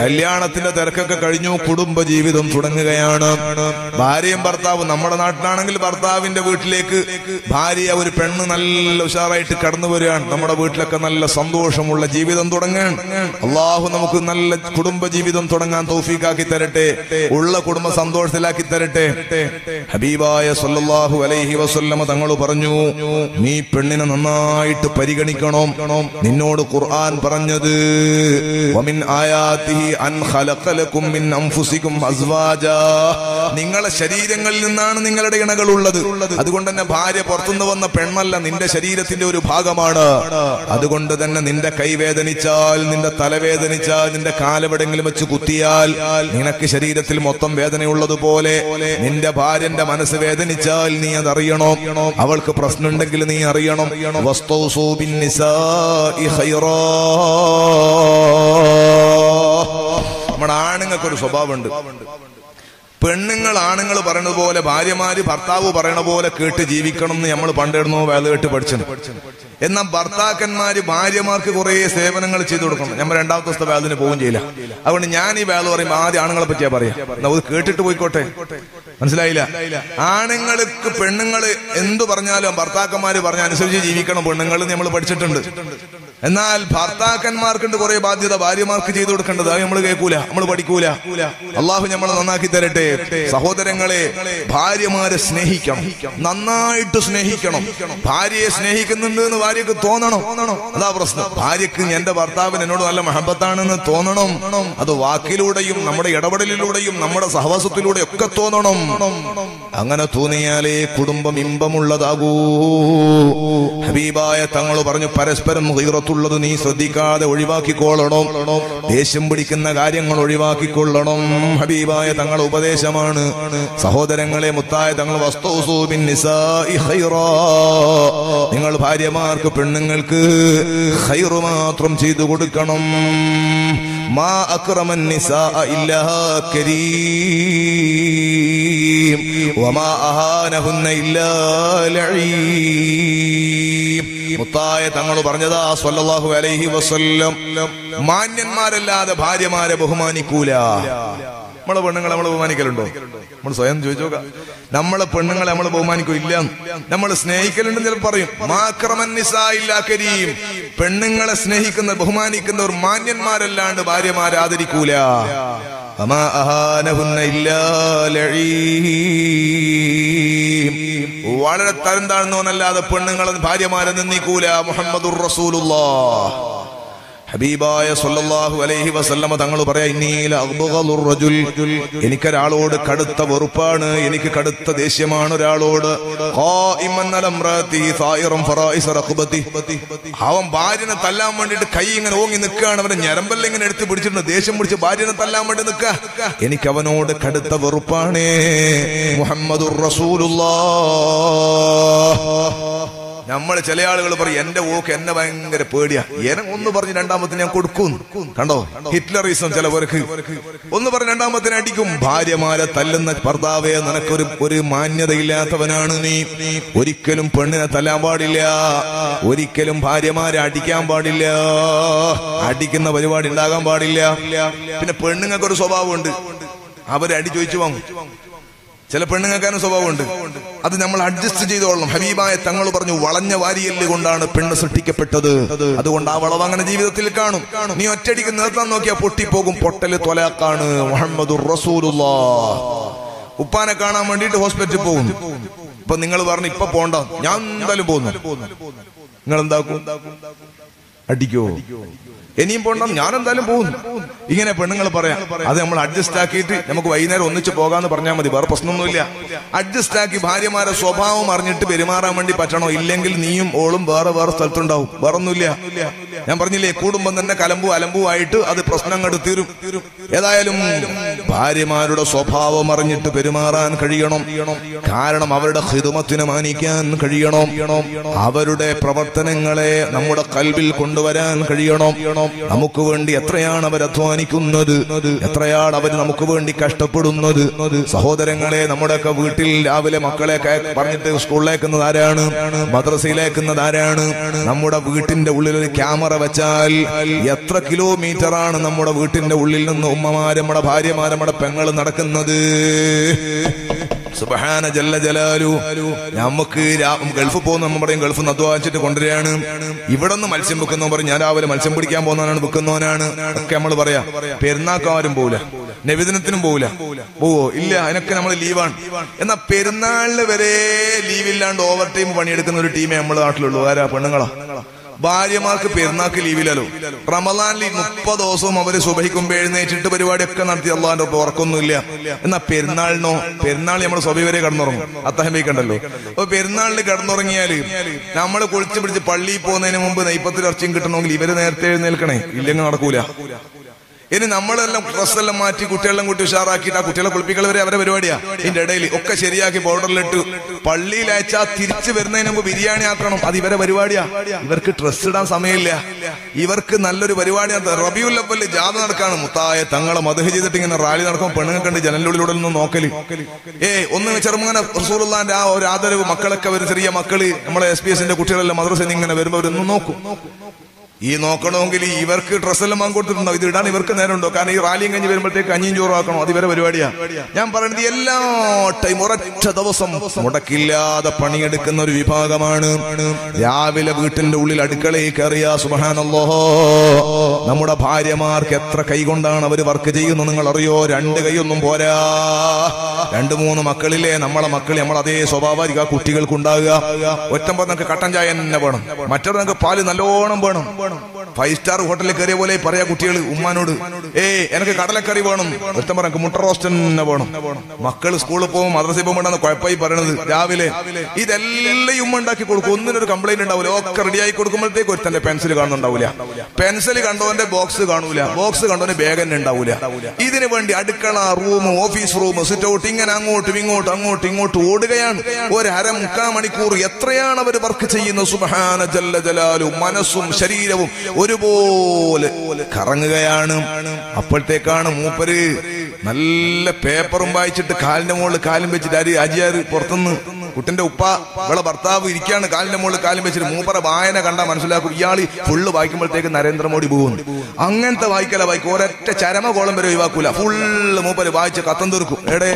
കല്യാണത്തിന്റെ തിരക്കൊക്കെ കഴിഞ്ഞു കുടുംബ ജീവിതം തുടങ്ങുകയാണ്. ഭാര്യയും ഭർത്താവും നമ്മുടെ നാട്ടിലാണെങ്കിൽ ഭർത്താവിന്റെ വീട്ടിലേക്ക് ഭാര്യ ഒരു പെണ്ണ് നല്ല ഉഷാറായിട്ട് കടന്നു വരികയാണ്. നമ്മുടെ വീട്ടിലൊക്കെ നല്ല സന്തോഷമുള്ള ജീവിതം തുടങ്ങാൻ അള്ളാഹു നമുക്ക് നല്ല കുടുംബ ജീവിതം തുടങ്ങാൻ തൗഫീഖാക്കി തരട്ടെ ഉള്ള കുടുംബ സന്തോഷത്തിലാക്കി തരട്ടെ. ഹബീബായ സല്ലല്ലാഹു അലൈഹി വസല്ലമ തങ്ങൾ പറഞ്ഞു നീ പെണ്ണിനെ നന്നായിട്ട് പരിഗണിക്കണം. നിന്നോട് ഖുർആൻ പറഞ്ഞത് വമിൻ ആയാതിഹി അൻ ഖലഖലകും മിൻ അൻഫുസികും അസ്വാജ. നിങ്ങളെ ശരീരങ്ങളിൽ നിന്നാണ് നിങ്ങളുടെ ഇണകൾ ഉള്ളത് അതുകൊണ്ട് തന്നെ ഭാര്യ പുറത്തുനിന്ന് വന്ന പെണ്ണല്ല നിന്റെ ശരീരത്തിന്റെ ഒരു ഭാഗമാണ്. അതുകൊണ്ട് തന്നെ നിന്റെ കൈ വേദനിച്ചാൽ നിന്റെ തലവേദനിച്ചാൽ നിന്റെ കാലെവിടെങ്കിലും വെച്ച് കുത്തിയാൽ നിനക്ക് ശരീരത്തിൽ മൊത്തം വേദനയുള്ളതുപോലെ നിന്റെ ഭാര്യന്റെ മനസ്സ് വേദനിച്ചാൽ നീ അതറിയണം. അവൾക്ക് പ്രശ്നമുണ്ടെങ്കിൽ നീ അറിയണം. വസ്തു ഖൈറാ നമ്മുടെ ആണുങ്ങൾക്കൊരു സ്വഭാവമുണ്ട്. പെണ്ണുങ്ങൾ ആണുങ്ങൾ പറയുന്നത് പോലെ ഭാര്യമാര് ഭർത്താവ് പറയണ പോലെ കേട്ട് ജീവിക്കണം എന്ന് നമ്മൾ പണ്ടിടുന്നു വേല കേട്ട് പഠിച്ചത്. എന്നാൽ ഭർത്താക്കന്മാര് ഭാര്യമാർക്ക് കുറെ സേവനങ്ങൾ ചെയ്തു കൊടുക്കണം. നമ്മൾ രണ്ടാമത്തെ ദിവസത്തെ വേദന പോവുകയും ചെയ്യില്ല. അതുകൊണ്ട് ഞാൻ ഈ വേല പറയുമ്പോൾ ആദ്യം ആണുങ്ങളെ പറ്റിയാ പറയാ. നമുക്ക് കേട്ടിട്ട് പോയിക്കോട്ടെ? മനസ്സിലായില്ല? ആണുങ്ങൾക്ക് പെണ്ണുങ്ങൾ എന്തു പറഞ്ഞാലും ഭർത്താക്കന്മാര് പറഞ്ഞ അനുസരിച്ച് ജീവിക്കണം പെണ്ണുങ്ങൾ നമ്മൾ പഠിച്ചിട്ടുണ്ട്. എന്നാൽ ഭർത്താക്കന്മാർക്കുണ്ട് കുറെ ബാധ്യത ഭാര്യമാർക്ക് ചെയ്തു കൊടുക്കേണ്ടത്. അത് നമ്മൾ കേൾക്കൂല നമ്മൾ പഠിക്കൂല. അള്ളാഹു നമ്മളെ നന്നാക്കി തരട്ടെ. സഹോദരങ്ങളെ ഭാര്യമാരെ സ്നേഹിക്കണം. നന്നായിട്ട് സ്നേഹിക്കണം. ഭാര്യയെ സ്നേഹിക്കുന്നുണ്ട് എന്ന് ഭാര്യക്ക് തോന്നണം. അതാ പ്രശ്നം. ഭാര്യക്ക് എന്റെ ഭർത്താവിന് എന്നോട് നല്ല മഹബത്താണെന്ന് തോന്നണം. അത് വാക്കിലൂടെയും നമ്മുടെ ഇടപെടലിലൂടെയും നമ്മുടെ സഹവാസത്തിലൂടെ ഒക്കെ തോന്നണം. അങ്ങനെ തോന്നിയാലേ കുടുംബം ഇമ്പമുള്ളതാകൂ. ഹബീബായ തങ്ങൾ പറഞ്ഞു പരസ്പരം ഹീറത്തുള്ളത് നീ ശ്രദ്ധിക്കാതെ ഒഴിവാക്കിക്കൊള്ളണം. ദേഷ്യം പിടിക്കുന്ന കാര്യങ്ങൾ ഒഴിവാക്കിക്കൊള്ളണം. ഹബീബായ തങ്ങൾ ഉപദേശമാണ് സഹോദരങ്ങളെ മുത്തായ തങ്ങൾ നിങ്ങൾ ഭാര്യമാർക്ക് പെണ്ണുങ്ങൾക്ക് ഹൈറു മാത്രം ചെയ്തു കൊടുക്കണം. മാ അക്രമൻ നിസാ ഇല്ലാ കരീം. വമാ അഹാനഹുന്ന ഇല്ലാ ലഈം. മുത്തായ തങ്ങൾ പറഞ്ഞതാ സല്ലല്ലാഹു അലൈഹി വസല്ലം. മാന്യന്മാരല്ലാതെ ഭാര്യമാരെ ബഹുമാനിക്കൂല. നമ്മളെ പെണ്ണുങ്ങളെ നമ്മൾ ബഹുമാനിക്കലുണ്ടോ? നമ്മൾ സ്വയം ചോദിച്ചു നോക്കാം നമ്മളെ പെണ്ണുങ്ങളെ നമ്മൾ ബഹുമാനിക്കോ ഇല്ല? നമ്മൾ സ്നേഹിക്കലുണ്ടെന്ന് ചിലപ്പോൾ പറയും. മാക്രമൻ നിസായില്ലാ കരീം. പെണ്ണുങ്ങളെ സ്നേഹിക്കുന്ന ബഹുമാനിക്കുന്നവർ മാന്യന്മാരല്ലാണ്ട് ഭാര്യമാരെ ആദരിക്കൂല. വളരെ തരം താഴ്ന്നോന്നല്ലാതെ പെണ്ണുങ്ങളെ ഭാര്യമാരെ നിന്നിക്കൂല മുഹമ്മദുർ റസൂലുള്ളാഹ് ഹബീബായ സല്ലല്ലാഹു അലൈഹി വസല്ലമ തങ്ങൾ പറയാ ഇന്നീല അഗ്ബഗലുർ റജുൽ. എനിക്കൊരാളോട് കടുത്ത വെറുപ്പാണ്. എനിക്ക് കടുത്ത ദേഷ്യമാണ് ഒരാളോട്. അവൻ ഭാര്യനെ തല്ലാൻ വേണ്ടിട്ട് കൈ ഇങ്ങനെ ഓങ്ങി നിൽക്കുകയാണ്. അവന്റെ ഞരമ്പല്ല ഇങ്ങനെ എടുത്ത് പിടിച്ചിട്ടുണ്ട്. ദേഷ്യം പിടിച്ച് ഭാര്യനെ തല്ലാൻ വേണ്ടി നിൽക്കുക. എനിക്ക് അവനോട് കടുത്ത വെറുപ്പാണ്. മുഹമ്മദുർ റസൂലുള്ളാഹ് നമ്മൾ ചില ആളുകൾ പറയും എന്റെ ഓക്ക് എന്നെ ഭയങ്കര പേടിയാ. എന്നെ ഒന്ന് പറഞ്ഞ് രണ്ടാമത്തിന് ഞാൻ കൊടുക്കും. കണ്ടോ? ഹിറ്റ്ലറിസം ചിലവർക്ക്. ഒന്ന് പറഞ്ഞ് രണ്ടാമത്തിന് അടിക്കും. ഭാര്യമാരെ തല്ലുന്ന ഭർത്താവേ നിനക്കൊരു ഒരു മാന്യതയില്ലാത്തവനാണ് നീ. ഒരിക്കലും പെണ്ണിനെ തല്ലാൻ പാടില്ല. ഒരിക്കലും ഭാര്യമാരെ അടിക്കാൻ പാടില്ല. അടിക്കുന്ന പരിപാടി ഉണ്ടാകാൻ പാടില്ല. പിന്നെ പെണ്ണുങ്ങൾക്ക് ഒരു സ്വഭാവമുണ്ട്. അവരടി ചോദിച്ചു വാങ്ങും. ചില പെണ്ണുങ്ങൾക്കാനും സ്വഭാവമുണ്ട്. അത് നമ്മൾ അഡ്ജസ്റ്റ് ചെയ്തോളണം. ഹബീബായ തങ്ങൾ പറഞ്ഞു വളഞ്ഞ വാരിയൽ കൊണ്ടാണ് പെണ്ണ് സൃഷ്ടിക്കപ്പെട്ടത്. അതുകൊണ്ട് ആ വളവ് അങ്ങനെ ജീവിതത്തിൽ കാണും. നീ ഒറ്റടിക്ക് നിർത്താൻ നോക്കിയാൽ പൊട്ടിപ്പോകും. പൊട്ടൽ തൊലാക്കാണ് മുഹമ്മദ് ഉപ്പാനെ കാണാൻ വേണ്ടിട്ട് ഹോസ്പിറ്റലിൽ പോകും ഇപ്പൊ നിങ്ങൾ പറഞ്ഞു ഇപ്പൊ പോണ്ട. ഞാൻ എന്തായാലും പോകുന്നു. നിങ്ങൾ എന്താക്കും അടിക്കോ? ഇനിയും പോണ്ട ഞാൻ എന്തായാലും പോകുന്നു ഇങ്ങനെ പെണ്ണുങ്ങൾ പറയാം അത് നമ്മൾ അഡ്ജസ്റ്റ് ആക്കിയിട്ട് നമുക്ക് വൈകുന്നേരം ഒന്നിച്ച് പോകാന്ന് പറഞ്ഞാൽ മതി വേറെ പ്രശ്നമൊന്നുമില്ല. അഡ്ജസ്റ്റ് ആക്കി ഭാര്യമാരെ സ്വഭാവം അറിഞ്ഞിട്ട് പെരുമാറാൻ വേണ്ടി പറ്റണോ? ഇല്ലെങ്കിൽ നീയും ഓളും വേറെ വേറെ സ്ഥലത്തുണ്ടാവും. വേറെ ഒന്നുമില്ല ഞാൻ പറഞ്ഞില്ലേ കൂടുമ്പം തന്നെ കലമ്പു അലമ്പു ആയിട്ട് അത് പ്രശ്നങ്ങൾ തീരും. ഏതായാലും ഭാര്യമാരുടെ സ്വഭാവം അറിഞ്ഞിട്ട് പെരുമാറാൻ കഴിയണം. കാരണം അവരുടെ ഹിതുമത്തിന് മാനിക്കാൻ കഴിയണം. അവരുടെ പ്രവർത്തനങ്ങളെ നമ്മുടെ കൽവിൽ കൊണ്ടുവരാൻ കഴിയണം. നമുക്ക് വേണ്ടി എത്രയാണ് അവർ അധ്വാനിക്കുന്നത്? എത്രയാണ് അവർ നമുക്ക് വേണ്ടി കഷ്ടപ്പെടുന്നത്? സഹോദരങ്ങളെ നമ്മുടെയൊക്കെ വീട്ടിൽ രാവിലെ മക്കളെ പറഞ്ഞിട്ട് സ്കൂളിലേക്കുന്നത് ആരാണ്? മദ്രസയിലേക്കുന്നത് ആരാണ്? നമ്മുടെ വീട്ടിന്റെ ഉള്ളിൽ ഒരു ക്യാമറ വെച്ചാൽ എത്ര കിലോമീറ്റർ ആണ് നമ്മുടെ വീട്ടിന്റെ ഉള്ളിൽ നിന്ന് ഉമ്മമാരും നമ്മുടെ ഭാര്യമാര് നമ്മുടെ പെങ്ങൾ നടക്കുന്നത്. സുബഹാന ജല്ല ജലാലു. നമുക്ക് ഗൾഫ് പോകുന്ന നമ്മൾ പറയും ഗൾഫ് നദ്വാച്ചിട്ട് കൊണ്ടുവരികയാണ്. ഇവിടെ നിന്ന് മത്സ്യം വെക്കുന്ന പറയും ഞാൻ രാവിലെ മത്സ്യം പിടിക്കാൻ പോകുന്നവനാണ് വെക്കുന്നവനാണ് ഒക്കെ നമ്മൾ പറയാ. പെരുന്നാക്കാരും പോവില്ല നബിദിനത്തിനും പോവില്ല പോവോ ഇല്ല അതിനൊക്കെ നമ്മൾ ലീവാണ്. എന്നാ പെരുന്നാളിന് വരെ ലീവില്ലാണ്ട് ഓവർ ടൈം പണിയെടുക്കുന്ന ഒരു ടീമേ നമ്മുടെ നാട്ടിലുള്ളൂ. ആരാ? പെണ്ണുങ്ങളാ? ഭാര്യമാർക്ക് പെരുന്നാക്ക് ലീവിലല്ലോ. റമദാനിൽ മുപ്പത് ദിവസവും അവർ സുബഹിക്കുമ്പോൾ എഴുന്നേറ്റിട്ട് പരിപാടിയൊക്കെ നടത്തി അള്ളാന്റെ ഒപ്പം ഉറക്കൊന്നുമില്ല. എന്നാ പെരുന്നാളിനോ പെരുന്നാൾ നമ്മൾ സ്വഭി വരെ കടന്നുറങ്ങും. അത്തഹം വയ്ക്കണ്ടല്ലോ അപ്പൊ പെരുന്നാളിന് കിടന്നുറങ്ങിയാൽ നമ്മൾ കുളിച്ചു പിടിച്ച് പള്ളിയിൽ പോകുന്നതിന് മുമ്പ് നെയ്പ്പത്തിൽ ഇറച്ചിയും കിട്ടണമെങ്കിൽ ഇവർ നേരത്തെ എഴുന്നേൽക്കണേ. ഇല്ലെങ്കിൽ നടക്കൂല. ഇനി നമ്മളെല്ലാം ഡ്രസ്സെല്ലാം മാറ്റി കുട്ടികളെല്ലാം കൂട്ടി ഉഷാറാക്കിയിട്ട് ആ കുട്ടികളെ കുളിപ്പിക്കൽ വരെ അവരെ പരിപാടിയാ. ഇതിന്റെ ഇടയിൽ ഒക്കെ ശരിയാക്കി ബോർഡറിലിട്ട്. പള്ളിയിൽ അയച്ചാ തിരിച്ചു വരുന്നതിന് മുമ്പ് ബിരിയാണി ആക്കണം. അത് ഇവരെ പരിപാടിയാ. ഇവർക്ക് ഡ്രസ് ഇടാൻ സമയമില്ല. ഇവർക്ക് നല്ലൊരു പരിപാടിയാണ് അവൽ ജാഥ നടക്കാണ്. മുത്തായ തങ്ങളെ മധു ചെയ്തിട്ട് ഇങ്ങനെ റാലി നടക്കുമ്പോൾ പെണ്ണുങ്ങൾ കണ്ട് ജനലിലൂടെ നിന്ന് നോക്കൽ. ഏ ഒന്ന് ചെറുങ്ങനെ റസൂറുള്ളാന്റെ ആ ഒരു ആദരവ് മക്കളൊക്കെ വരും. ചെറിയ മക്കൾ നമ്മളെ എസ് പി എസിന്റെ കുട്ടികളെല്ലാം മദ്രസയിൽ ഇങ്ങനെ അവരൊന്ന് നോക്കും. ഈ നോക്കണമെങ്കിൽ ഇവർക്ക് ഡ്രസ്സെല്ലാം വാങ്ങി ഇത് ഇടാൻ ഇവർക്ക് നേരമുണ്ടോ? കാരണം ഈ റാലിയും കഴിഞ്ഞ് വരുമ്പോഴത്തേക്ക് കഞ്ഞിയും ചോറും ആക്കണം. അത് ഇവരെ പരിപാടിയാ. ഞാൻ പറയുന്നത് എല്ലാ ടൈം ഒരൊറ്റ ദിവസം മുടക്കില്ലാതെ പണിയെടുക്കുന്ന ഒരു വിഭാഗമാണ്. രാവിലെ വീട്ടിന്റെ ഉള്ളിൽ അടുക്കളയിൽ കയറിയ സുബഹാനല്ലോ നമ്മുടെ ഭാര്യമാർക്ക് എത്ര കൈ കൊണ്ടാണ് അവർ വർക്ക് ചെയ്യുന്നത് നിങ്ങൾ അറിയോ രണ്ട് കൈയൊന്നും പോരാ. രണ്ട് മൂന്ന് മക്കളിലെ നമ്മളെ മക്കൾ നമ്മൾ അതേ സ്വാഭാവിക കുട്ടികൾക്ക് ഉണ്ടാകുക ഒറ്റമ്പോ നിങ്ങൾക്ക് കട്ടൻ ചായ തന്നെ വേണം. മറ്റൊരു നിങ്ങൾക്ക് പാൽ നല്ലോണം വേണം. ഫൈവ് സ്റ്റാർ ഹോട്ടലിൽ കയറിയ പോലെ പറയാ കുട്ടികൾ ഉമ്മാനോട് ഏ എനിക്ക് കടലക്കറി വേണം. ഒറ്റം പറഞ്ഞു മുട്ട റോസ്റ്റ് തന്നെ വേണം. മക്കൾ സ്കൂളിൽ പോകും മദ്രസയിൽ പോകുമ്പോഴാണ് കുഴപ്പമായി പറയണത് രാവിലെ. ഇതെല്ലാം ഉമ്മ ഉണ്ടാക്കി കൊടുക്കും. ഒന്നിനൊരു കംപ്ലൈന്റ് ഉണ്ടാവില്ല ഒക്കെ റെഡിയായി കൊടുക്കുമ്പോഴത്തേക്ക് ഒരുത്തന്റെ പെൻസിൽ കാണുന്നുണ്ടാവില്ല പെൻസിൽ കണ്ടവന്റെ ബോക്സ് കാണൂല. ബോക്സ് കണ്ടവന്റെ ബാഗ് തന്നെ ഉണ്ടാവില്ല ഇതിനു വേണ്ടി അടുക്കള room office room sit out ഇങ്ങനെ അങ്ങോട്ടും ഇങ്ങോട്ടും അങ്ങോട്ടും ഇങ്ങോട്ടും ഓടുകയാണ്. ഒരു അര മുക്കാ മണിക്കൂർ എത്രയാണ് അവർ വർക്ക് ചെയ്യുന്നത്? സുബഹാന ജല്ല ജലാലും. മനസ്സും ശരീരവും ഒരുപോലെ കറങ്ങുകയാണ്. അപ്പോഴത്തേക്കാണ് മൂപ്പര് നല്ല പേപ്പറും വായിച്ചിട്ട് കാലിന്റെ മുകളിൽ കാലും വെച്ചിട്ട് അരി അജിയാർ പുറത്തുനിന്ന് കുട്ടിന്റെ ഉപ്പ ഇവളെ ഭർത്താവ് ഇരിക്കാണ് കാലിന്റെ മുകളിൽ കാലും വെച്ചിട്ട് മൂപ്പറ വായന കണ്ടാൽ മനസ്സിലാക്കും ഇയാൾ ഫുള്ള് വായിക്കുമ്പോഴത്തേക്ക് നരേന്ദ്രമോദി പോകുന്നു. അങ്ങനത്തെ വായിക്കല വായിക്കും ഒരൊറ്റ ചരമകോളം വരെ ഒഴിവാക്കൂല. ഫുള്ള് മൂപ്പര് വായിച്ച് കത്തം തീർക്കും. എടേ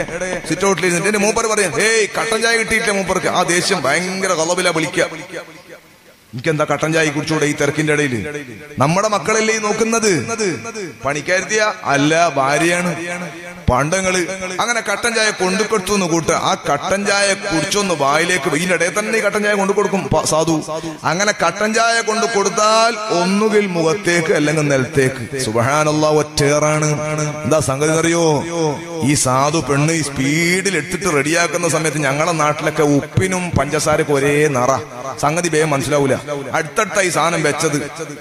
സിറ്റ് ഔട്ടിലിരുന്നിട്ട് എന്റെ മൂപ്പര് പറയാം ഏയ് കട്ടൻ ചായ കിട്ടിയിട്ടില്ല മൂപ്പർക്ക്. ആ ദേഷ്യം ഭയങ്കര കളവില വിളിക്കുക. എനിക്കെന്താ കട്ടൻ ചായ കുടിച്ചൂടെ ഈ തിരക്കിന്റെ ഇടയിൽ നമ്മുടെ മക്കളല്ലേ നോക്കുന്നത്? പണിക്കാരുത്തിയ അല്ല ഭാര്യയാണ്. പണ്ടങ്ങൾ അങ്ങനെ കട്ടൻ ചായ കൊണ്ടു കൊടുത്തു എന്ന് കൂട്ട. ആ കട്ടൻ ചായ കുടിച്ചൊന്ന് വായിലേക്ക് ഇതിന്റെ തന്നെ കട്ടൻ ചായ കൊണ്ടു കൊടുക്കും സാധു. അങ്ങനെ കട്ടൻ ചായ കൊണ്ടു കൊടുത്താൽ ഒന്നുകിൽ മുഖത്തേക്ക് അല്ലെങ്കിൽ നിലത്തേക്ക്. സുബഹാനുള്ള ഒറ്റേറാണ് എന്താ സംഗതി അറിയോ ഈ സാധു പെണ്ണ് ഈ സ്പീഡിൽ എടുത്തിട്ട് റെഡിയാക്കുന്ന സമയത്ത് ഞങ്ങളുടെ നാട്ടിലൊക്കെ ഉപ്പിനും പഞ്ചസാരക്കും ഒരേ നിറ. സംഗതി വേഗം മനസ്സിലാവൂല. അടുത്തടുത്തായി സാധനം വെച്ചത്.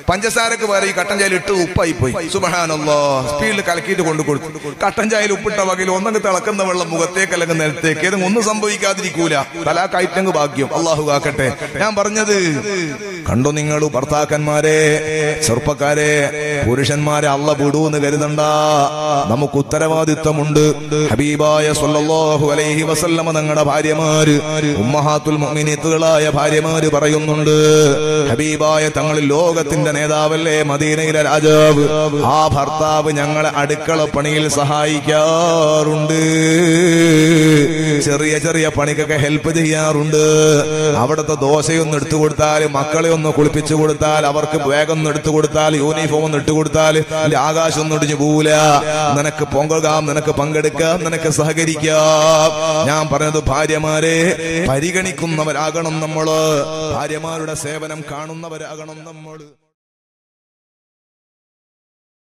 പഞ്ചസാരക്ക് വേറെ ഈ കട്ടൻ ചായയിൽ ഇട്ട് ഉപ്പായി പോയി സുബഹാനല്ലോ. സ്പീഡിൽ കലക്കിയിട്ട് കൊണ്ടു കൊടുത്തു. കട്ടൻ ചായയിൽ ഉപ്പിട്ട വകയിൽ ഒന്നങ്ങ് തിളക്കുന്ന വെള്ളം മുഖത്തേക്ക് അല്ലെങ്കിൽ നിലത്തേക്ക് ഏതെങ്കിലും ഒന്നും സംഭവിക്കാതിരിക്കൂല. തലാക്കായിട്ടങ്ങ് ഭാഗ്യം. അള്ളാഹു ആക്കട്ടെ ഞാൻ പറഞ്ഞത് കണ്ടു നിങ്ങൾ ഭർത്താക്കന്മാരെ ചെറുപ്പക്കാരെ പുരുഷന്മാരെ അള്ള വിടൂന്ന് കരുതണ്ട. നമുക്ക് ഉത്തരവാദിത്തമുണ്ട്. ഹബീബായ സല്ലല്ലാഹു അലൈഹി വസല്ലമ തങ്ങളുടെ ഭാര്യമാര് ഉമ്മഹാത്തുൽ മുഅ്മിനീത്തുകളായ ഭാര്യമാര് പറയുന്നുണ്ട്. ഹബീബായ തങ്ങൾ ലോകത്തിന്റെ നേതാവല്ലേ മദീനയിലെ രാജാവ്. ആ ഭർത്താവ് ഞങ്ങളെ അടുക്കള പണിയിൽ സഹായിക്കാറുണ്ട്. ചെറിയ ചെറിയ പണിക്കൊക്കെ ഹെൽപ്പ് ചെയ്യാറുണ്ട്. അവിടുത്തെ ദോശയൊന്ന് എടുത്തു കൊടുത്താൽ മക്കളെ ഒന്ന് കുളിപ്പിച്ചു കൊടുത്താൽ അവർക്ക് ബാഗ് ഒന്ന് എടുത്തു കൊടുത്താൽ യൂണിഫോം ഒന്ന് ഇട്ടു കൊടുത്താൽ ആകാശം ഒന്നും ഇടിഞ്ഞു പോവില്ല നിനക്ക് പൊങ്കാം നിനക്ക് പങ്കെടുക്കാം നിനക്ക് സഹകരിക്കാം. ഞാൻ പറഞ്ഞത് ഭാര്യമാരെ പരിഗണിക്കുന്നവരാകണം നമ്മൾ ഭാര്യമാരുടെ സേവനം കാണുന്നവരാകണം നമ്മൾ.